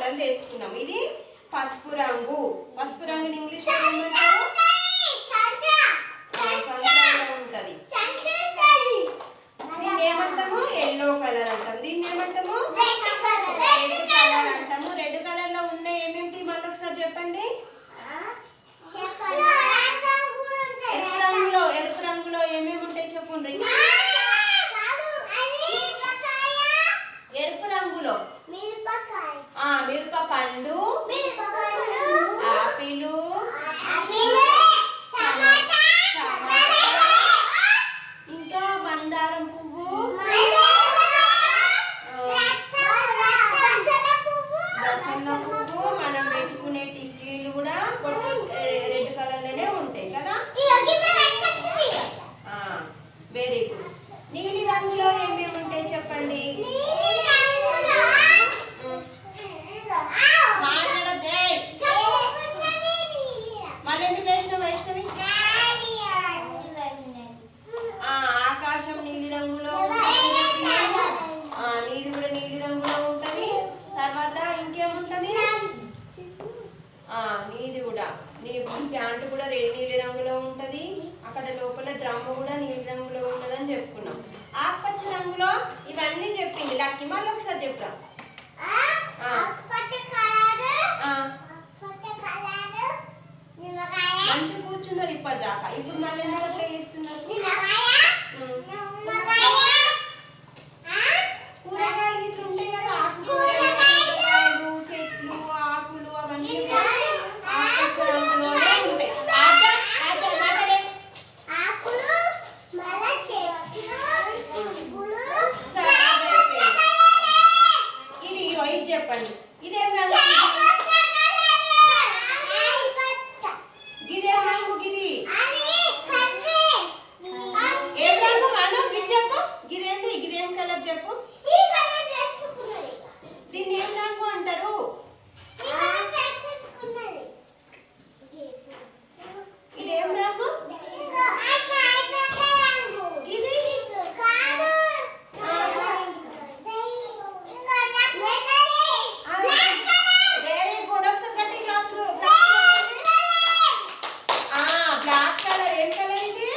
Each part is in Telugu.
కలర్లు వేసుకున్నాం. ఇది పసుపు రంగు. పసుపు రంగుని ఇంగ్లీష్ ఉంటది. దీన్ని ఏమంటాము? ఎల్లో కలర్ అంటాం. దీన్ని ఏమంటాము? రెడ్ కలర్ అంటాము. రెడ్ కలర్లో ఉన్న ఏమేమిటి? మళ్ళీ ఒకసారి చెప్పండి ఎరుపు రంగులో ఎరుపు రంగులో ఏమేమి ఉంటాయి చెప్పండి ఎరుపు రంగులో ఆ మిరప పండు ఆపిలు ఇంకా మందారం పువ్వు దసన్న పువ్వు మనం పెట్టుకునే టిక్లీలు కూడా రెడ్ కలర్లోనే ఉంటాయి కదా వెరీ గుడ్ నీలి రంగులో ఏమేమి ఉంటాయి చెప్పండి మాట్లాడద్దే మళ్ళీ ఎందుకు వేసిన వైష్ణవి? ఆకాశం నీలి రంగులో నీది కూడా నీలి రంగులో ఉంటది. తర్వాత ఇంకేముంటది? నీది కూడా. నీ ప్యాంటు కూడా రెడ్ నీలి రంగులో ఉంటది. అక్కడ లోపల డ్రమ్ కూడా నీలి రంగులో ఉంటదని చెప్పుకున్నాం. ఆకుపచ్చ రంగులో ఇవన్నీ చెప్పింది. లక్కి మళ్ళీ ఒకసారి చెప్పురా. కూర్చున్నారు ఇప్పటిదాకా. ఇప్పుడు మళ్ళీ ఎందుకు అట్లా చేస్తున్నారు ఉమ్. కూరగాయలు ఇట్లా ఉంటాయి కదా ఆకుకూరలు కూరగాయలు చెట్లు ఆకులు అవన్నీ ఆకుపచ్చ రంగులోనే ఉంటాయి ఆట ఆట మాట్లాడే ఇది ఇగో ఇది చెప్పండి ఇదేం రంగు గిదేం రంగు గిది ఏం రంగు మానవ్ ఇది చెప్పు గిదేంది గిదేం కలర్ చెప్పు దీన్ని ఏం రంగు అంటారు ఇదేం రంగు ఇది వెరీ గుడ్ ఒకసారి గట్టి క్లాస్ ఆ బ్లాక్ కలర్ ఏం కలర్ ఇది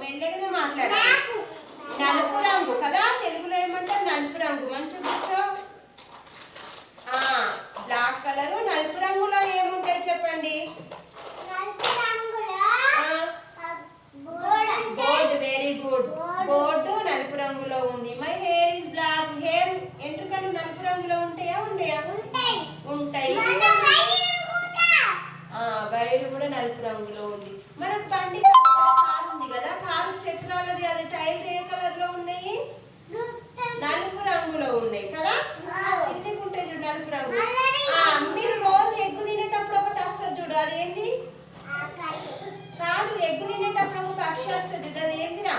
మెల్లగానే మాట్లాడాలి నలుపు రంగు కదా తెలుగులో ఏమంటారు నలుపు రంగు మంచి కూర్చో ఆ బ్లాక్ కలరు నలుపు రంగులో ఏముంటాయి చెప్పండి బోర్డ్ వెరీ గుడ్ బోర్డు నలుపు రంగులో ఉంది. My hair is black hair ఎంట్రుకలు నలుపు రంగులో ఉంటాయా ఉండయా? ఉంటాయి. ఆ వైర్ కూడా నలుపు రంగులో ఉంది. మనకు బండి ശ്രദ്ധിച്ചത് എന്തിനാ?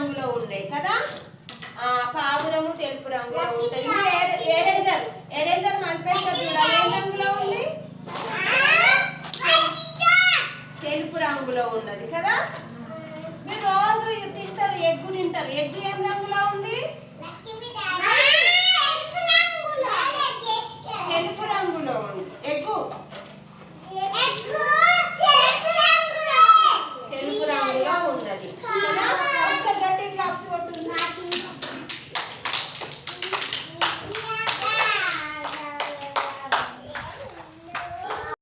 రంగులో ఉన్నాయి కదా? పావురము తెలుపు రంగులో ఉంటుంది ఇంకా ఎరే- ఎరేజర్ ఎరేజర్ మలిపేస్తారు చూడాలి ఏ రంగులో ఉంది. తెలుపు రంగులో ఉన్నది కదా? మీరు రోజు తింటారు ఎగ్గు తింటారు. ఎగ్గు ఏం రంగులో ఉంది?